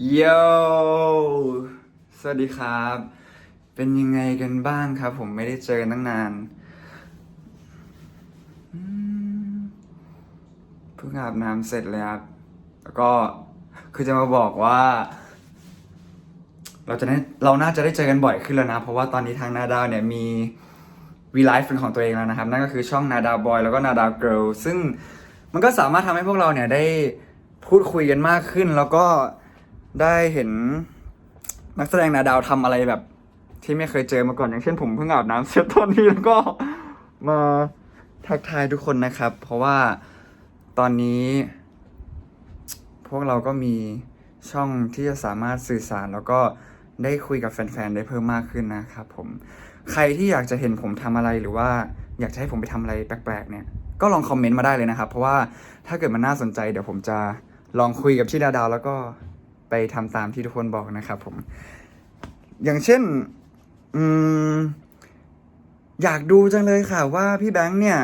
โย สวัสดีครับ เป็นยังไงกันบ้างครับ ผมไม่ได้เจอกันตั้งนานเพิ่งอาบน้ำเสร็จเลยครับ แล้วก็คือจะมาบอกว่า เราจะได้เราน่าจะได้เจอกันบ่อยขึ้นแล้วนะ เพราะว่าตอนนี้ทางนาดาวเนี่ยมีวีไลฟ์เป็นของตัวเองแล้วนะครับ นั่นก็คือช่องนาดาวบอยแล้วก็นาดาวเกิลซึ่งมันก็สามารถทำให้พวกเราเนี่ยได้พูดคุยกันมากขึ้นแล้วก็ ได้เห็นนักแสดงนาดาวทำอะไรแบบ ที่ไม่เคยเจอมาก่อนอย่างเช่นผมเพิ่งอาบน้ำเสร็จตอนนี้แล้วก็มาทักทายทุกคนนะครับ เพราะว่าตอนนี้ พวกเราก็มีช่องที่จะสามารถสื่อสารแล้วก็ได้คุยกับแฟนๆ ได้เพิ่มมากขึ้นนะครับผม ใครที่อยากจะเห็นผมทำอะไรหรือว่าอยากจะให้ผมไปทำอะไรแปลกๆ เนี่ย ก็ลองคอมเมนต์มาได้เลยนะครับ เพราะว่าถ้าเกิดมันน่าสนใจเดี๋ยวผมจะลองคุยกับที่ดาวดาวแล้วก็ ไปทำตามที่ทุกคนบอกนะครับผม อย่างเช่น อืม อยากดูจังเลยค่ะว่าพี่แบงค์เนี่ย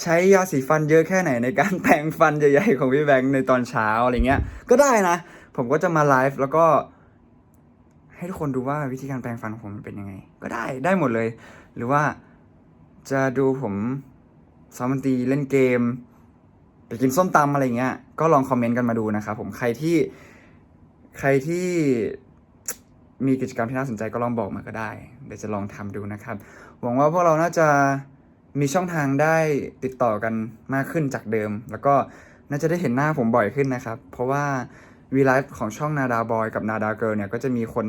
ใช้ยาสีฟันเยอะแค่ไหนในการแปรงฟันใหญ่ๆของพี่แบงค์ในตอนเช้าอะไรเงี้ย ก็ได้นะ ผมก็จะมาไลฟ์แล้วก็ ให้ทุกคนดูว่าวิธีการแปรงฟันของผมมันเป็นยังไง ก็ได้ได้หมดเลย หรือว่าจะดูผมซ้อมดนตรีเล่นเกม ไปกินส้มตำอะไรเงี้ย ก็ลองคอมเมนต์กันมาดูนะครับผมใครที่ ใครที่มีกิจกรรมที่น่าสนใจก็ลองบอกมาก็ได้ เดี๋ยวจะลองทำดูนะครับ หวังว่าพวกเราน่าจะมีช่องทางได้ติดต่อกันมากขึ้นจากเดิม แล้วก็น่าจะได้เห็นหน้าผมบ่อยขึ้นนะครับ เพราะว่าวีไลฟ์ของช่องนาดาบอยกับนาดาเกิร์ลเนี่ยก็จะมีคน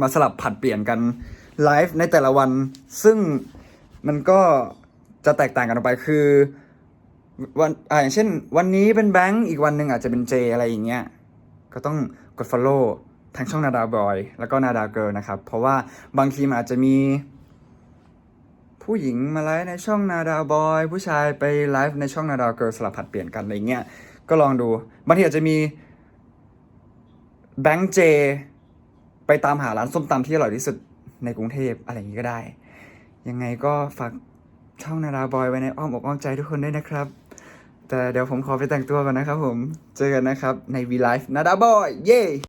มาสลับผัดเปลี่ยนกันไลฟ์ในแต่ละวัน ซึ่งมันก็จะแตกต่างกันออกไปคือวันอ่าอย่างเช่น วันนี้เป็นแบงค์อีกวันหนึ่งอาจจะเป็นเจอะไรอย่างเงี้ย ก็ต้องกด follow ทั้งช่องนาดาบอย แล้วก็นาดาเกิร์ลนะครับ เพราะว่าบางทีมันอาจจะมี ผู้หญิงมาไลฟ์ในช่องนาดาบอย ผู้ชายไปไลฟ์ในช่องนาดาเกิร์ลสลับผัดเปลี่ยนกันอะไรเงี้ยก็ลองดู บางทีอาจจะมีแบงค์เจ ไปตามหาร้านส้มตำที่อร่อยที่สุดในกรุงเทพอะไรอย่างนี้ก็ได้ ยังไงก็ฝากช่องนาดาบอยไว้ในอ้อมอกอ้อมใจทุกคนด้วยนะครับ แต่เดี๋ยวผมขอไปแต่งตัวก่อนนะครับผม เจอกันนะครับใน V Live นาดาบอย เย้